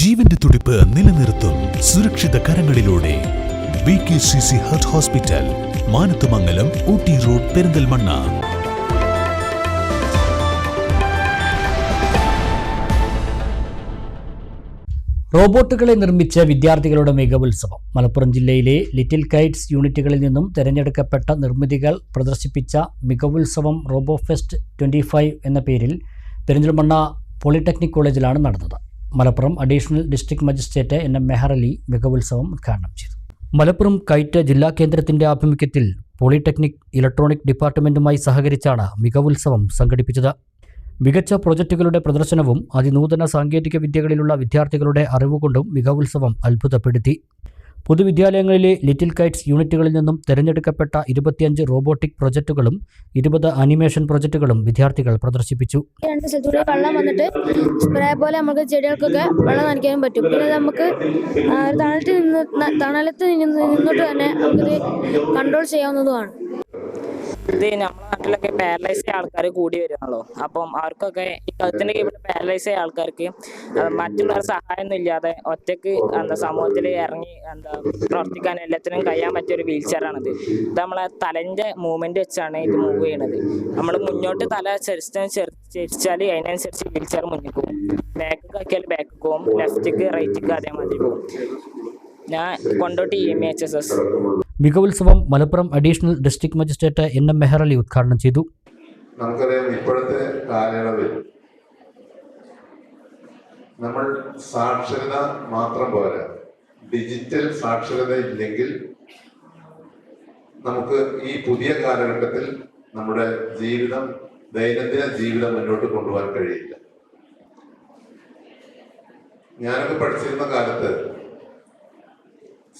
ജീവന്റെ തുടിപ്പ് നിലനിർത്തും സുരക്ഷിത കരങ്ങളിലൂടെ. B K C C heart hospital Manathumangalam Ooty road Perinthalmanna. റോബോട്ടുകളെ നിർമ്മിച്ച വിദ്യാർത്ഥികളുടെ മികവുത്സവം. മലപ്പുറം ജില്ലയിലെ ലിറ്റിൽ കൈറ്റ്സ് യൂണിറ്റുകളിൽ നിന്നും തിരഞ്ഞെടുക്കപ്പെട്ട നിർമ്മിതികൾ പ്രദർശിപ്പിച്ച മികവുത്സവം റോബോ ഫെസ്റ്റ് ട്വന്റി ഫൈവ് എന്ന പേരിൽ പെരിന്തൽമണ്ണ പോളിടെക്നിക് കോളേജിലാണ് നടന്നത്. Malappuram additional district magistrate N M Meher Ali മികവുത്സവം ഉദ്ഘാടനം ചെയ്തു. മലപ്പുറം കൈറ്റ് ജില്ലാ കേന്ദ്രത്തിന്റെ ആഭിമുഖ്യത്തിൽ പോളിടെക്നിക് ഇലക്ട്രോണിക് ഡിപ്പാർട്ട്മെന്റുമായി സഹകരിച്ചാണ് മികവുത്സവം സംഘടിപ്പിച്ചത്. മികച്ച പ്രൊജക്ടുകളുടെ പ്രദർശനവും അതിനൂതന സാങ്കേതിക വിദ്യകളിലുള്ള വിദ്യാർത്ഥികളുടെ അറിവുകൊണ്ടും മികവുത്സവം അത്ഭുതപ്പെടുത്തി. പൊതുവിദ്യാലയങ്ങളിലെ ലിറ്റിൽ കൈറ്റ്സ് യൂണിറ്റുകളിൽ നിന്നും തിരഞ്ഞെടുക്കപ്പെട്ട ഇരുപത്തിയഞ്ച് റോബോട്ടിക് പ്രൊജക്ടുകളും ഇരുപത് അനിമേഷൻ പ്രൊജക്ടുകളും വിദ്യാർത്ഥികൾ പ്രദർശിപ്പിച്ചു. രണ്ട് സ്ഥലത്തൂടെ വെള്ളം വന്നിട്ട് സ്പ്രേ പോലെ നമുക്ക് ചെടികൾക്കൊക്കെ വെള്ളം നനയ്ക്കാനും പറ്റും. പിന്നെ നമുക്ക് തണലത്ത് നിന്ന് തണലത്ത് നിന്ന് നിന്നിട്ട് തന്നെ നമുക്കിത് കൺട്രോൾ ചെയ്യാവുന്നതുമാണ്. ഇത് നമ്മുടെ നാട്ടിലൊക്കെ പാരലൈസ് ആയ ആൾക്കാർ കൂടി വരുവാണല്ലോ. അപ്പം അവർക്കൊക്കെ ഈ കഴുത്തിന്റെ കീഴിൽ പാരലൈസ് ആയ ആൾക്കാർക്ക് മറ്റുള്ളവരുടെ സഹായം ഒന്നും ഇല്ലാതെ ഒറ്റയ്ക്ക് എന്താ സമൂഹത്തിൽ ഇറങ്ങി എന്താ പ്രവർത്തിക്കാൻ എല്ലാത്തിനും കഴിയാൻ പറ്റിയ ഒരു വീൽ ചെയറാണിത് ഇത് നമ്മളെ തലന്റെ മൂവ്മെന്റ് വെച്ചാണ് ഇത് മൂവ് ചെയ്യണത്. നമ്മൾ മുന്നോട്ട് തല ചെരിച്ചാൽ ചെരിച്ചാൽ അതിനനുസരിച്ച് വീൽ ചെയർ മുന്നിൽ പോകും. ബാക്ക് ആക്കിയാൽ ബാക്ക് പോകും. ലെഫ്റ്റിക്ക് റൈറ്റിക്ക് അതേമാതിരി പോകും. ഞാൻ Kondotty E M H S S മികവുത്സവം Malappuram additional district magistrate N M Meharali ഉദ്ഘാടനം ചെയ്തു. നമുക്കറിയാം ഇപ്പോഴത്തെ കാലയളവിൽ നമ്മൾ സാക്ഷരത മാത്രം പോരാ. ഡിജിറ്റൽ സാക്ഷരത ഇല്ലെങ്കിൽ നമുക്ക് ഈ പുതിയ കാലഘട്ടത്തിൽ നമ്മുടെ ജീവിതം ദൈനംദിന ജീവിതം മുന്നോട്ട് കൊണ്ടുപോകാൻ കഴിയില്ല. ഞാനൊക്കെ പഠിച്ചിരുന്ന കാലത്ത്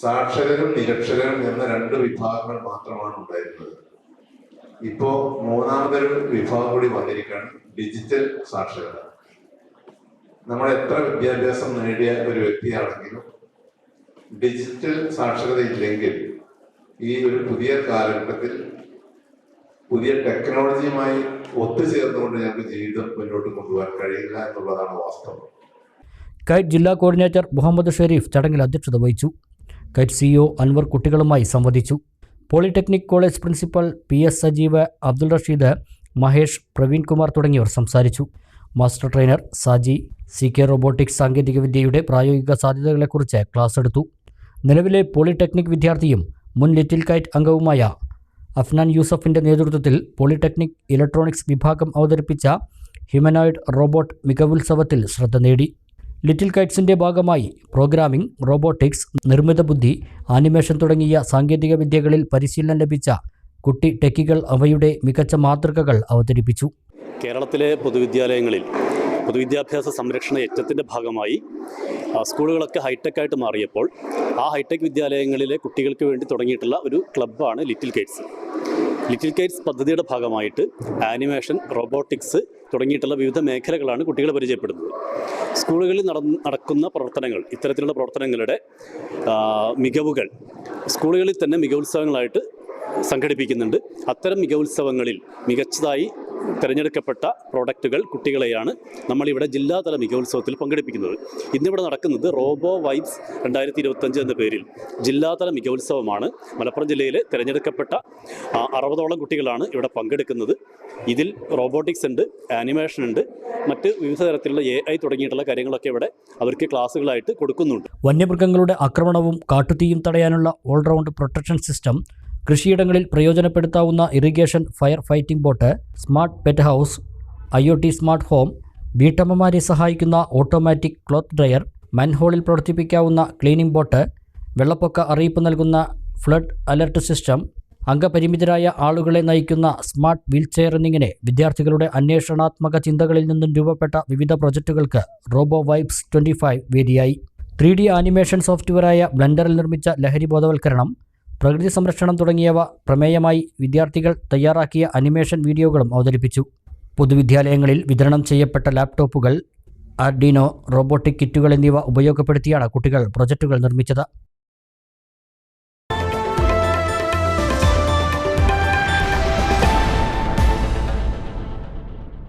സാക്ഷരരും നിരക്ഷരരും എന്ന രണ്ട് വിഭാഗങ്ങൾ മാത്രമാണ് ഉണ്ടായിരുന്നത്. ഇപ്പോ മൂന്നാമതൊരു വിഭാഗം കൂടി വന്നിരിക്കുകയാണ് ഡിജിറ്റൽ സാക്ഷരത. നമ്മൾ എത്ര വിദ്യാഭ്യാസം നേടിയ ഒരു വ്യക്തിയാണെങ്കിലും ഡിജിറ്റൽ സാക്ഷരത ഇല്ലെങ്കിൽ ഈ ഒരു പുതിയ കാലഘട്ടത്തിൽ പുതിയ ടെക്നോളജിയുമായി ഒത്തുചേർന്നുകൊണ്ട് ഞങ്ങൾക്ക് ജീവിതം മുന്നോട്ട് കൊണ്ടുപോകാൻ കഴിയില്ല എന്നുള്ളതാണ് വാസ്തവം. കൈറ്റ് ജില്ലാ കോർഡിനേറ്റർ മുഹമ്മദ് ഷെരീഫ് ചടങ്ങിൽ അധ്യക്ഷത വഹിച്ചു. കൈറ്റ് സിഇഒ അൻവർ കുട്ടികളുമായി സംവദിച്ചു. Polytechnic college principal P S Sajeev Abdul Rasheed Mahesh Praveen Kumar തുടങ്ങിയവർ സംസാരിച്ചു. Master trainer Saji C K robotics സാങ്കേതികവിദ്യയുടെ പ്രായോഗിക സാധ്യതകളെക്കുറിച്ച് ക്ലാസ് എടുത്തു. നിലവിലെ പോളിടെക്നിക് വിദ്യാർത്ഥിയും മുൻ ലിറ്റിൽ കൈറ്റ് അംഗവുമായ അഫ്നാൻ യൂസഫിന്റെ നേതൃത്വത്തിൽ പോളിടെക്നിക് ഇലക്ട്രോണിക്സ് വിഭാഗം അവതരിപ്പിച്ച ഹ്യൂമനോയിഡ് റോബോട്ട് മികവുത്സവത്തിൽ ശ്രദ്ധ നേടി. ലിറ്റിൽ കൈറ്റ്സിന്റെ ഭാഗമായി പ്രോഗ്രാമിംഗ് റോബോട്ടിക്സ് നിർമ്മിത ബുദ്ധി ആനിമേഷൻ തുടങ്ങിയ സാങ്കേതിക വിദ്യകളിൽ പരിശീലനം ലഭിച്ച കുട്ടി ടെക്കികൾ അവയുടെ മികച്ച മാതൃകകൾ അവതരിപ്പിച്ചു. കേരളത്തിലെ പൊതുവിദ്യാലയങ്ങളിൽ പൊതുവിദ്യാഭ്യാസ സംരക്ഷണ യജ്ഞത്തിന്റെ ഭാഗമായി സ്കൂളുകളൊക്കെ ഹൈടെക് ആയിട്ട് മാറിയപ്പോൾ ആ ഹൈടെക് വിദ്യാലയങ്ങളിലെ കുട്ടികൾക്ക് വേണ്ടി തുടങ്ങിയിട്ടുള്ള ഒരു ക്ലബ്ബാണ് ലിറ്റിൽ കൈറ്റ്സ്. ലിറ്റിൽ കൈറ്റ്സ് പദ്ധതിയുടെ ഭാഗമായിട്ട് ആനിമേഷൻ റോബോട്ടിക്സ് തുടങ്ങിയിട്ടുള്ള വിവിധ മേഖലകളാണ് കുട്ടികളെ പരിചയപ്പെടുന്നത്. സ്കൂളുകളിൽ നടക്കുന്ന പ്രവർത്തനങ്ങൾ ഇത്തരത്തിലുള്ള പ്രവർത്തനങ്ങളുടെ മികവുകൾ സ്കൂളുകളിൽ തന്നെ മികവുത്സവങ്ങളായിട്ട് സംഘടിപ്പിക്കുന്നുണ്ട്. അത്തരം മികവുത്സവങ്ങളിൽ മികച്ചതായി തിരഞ്ഞെടുക്കപ്പെട്ട പ്രോഡക്റ്റുകൾ കുട്ടികളെയാണ് നമ്മളിവിടെ ജില്ലാതല മികവുത്സവത്തിൽ പങ്കെടുപ്പിക്കുന്നത്. ഇന്നിവിടെ നടക്കുന്നത് റോബോ വൈബ്സ് രണ്ടായിരത്തി ഇരുപത്തഞ്ച് എന്ന പേരിൽ ജില്ലാതല മികവുത്സവമാണ് മലപ്പുറം ജില്ലയിലെ തിരഞ്ഞെടുക്കപ്പെട്ട അറുപതോളം കുട്ടികളാണ് ഇവിടെ പങ്കെടുക്കുന്നത്. ഇതിൽ റോബോട്ടിക്സ് ഉണ്ട് ആനിമേഷൻ ഉണ്ട് മറ്റ് വിവിധ തരത്തിലുള്ള എ ഐ തുടങ്ങിയിട്ടുള്ള കാര്യങ്ങളൊക്കെ ഇവിടെ അവർക്ക് ക്ലാസ്സുകളായിട്ട് കൊടുക്കുന്നുണ്ട്. വന്യമൃഗങ്ങളുടെ ആക്രമണവും കാട്ടുതീയും തടയാനുള്ള ഓൾറൗണ്ട് പ്രൊട്ടക്ഷൻ സിസ്റ്റം കൃഷിയിടങ്ങളിൽ പ്രയോജനപ്പെടുത്താവുന്ന irrigation fire fighting bot smart pet house I O T smart home വീട്ടമ്മമാരെ സഹായിക്കുന്ന ഓട്ടോമാറ്റിക് ക്ലോത്ത് ഡ്രയർ മൻഹോളിൽ പ്രവർത്തിപ്പിക്കാവുന്ന ക്ലീനിംഗ് ബോട്ട് വെള്ളപ്പൊക്ക അറിയിപ്പ് നൽകുന്ന ഫ്ലഡ് അലർട്ട് സിസ്റ്റം അംഗപരിമിതരായ ആളുകളെ നയിക്കുന്ന സ്മാർട്ട് വീൽചെയർ എന്നിങ്ങനെ വിദ്യാർത്ഥികളുടെ അന്വേഷണാത്മക ചിന്തകളിൽ നിന്നും രൂപപ്പെട്ട വിവിധ പ്രൊജക്റ്റുകൾക്ക് റോബോ വൈബ്സ് ട്വന്റി ഫൈവ് വേദിയായി. ത്രീ ഡി ആനിമേഷൻ സോഫ്റ്റ്വെയറായ ബ്ലെൻഡറിൽ നിർമ്മിച്ച ലഹരി ബോധവൽക്കരണം പ്രകൃതി സംരക്ഷണം തുടങ്ങിയവ പ്രമേയമായി വിദ്യാർത്ഥികൾ തയ്യാറാക്കിയ അനിമേഷൻ വീഡിയോകളും അവതരിപ്പിച്ചു. പൊതുവിദ്യാലയങ്ങളിൽ വിതരണം ചെയ്യപ്പെട്ട ലാപ്ടോപ്പുകൾ ആർഡിനോ റോബോട്ടിക് കിറ്റുകൾ എന്നിവ ഉപയോഗപ്പെടുത്തിയാണ് കുട്ടികൾ പ്രൊജക്റ്റുകൾ നിർമ്മിച്ചത്.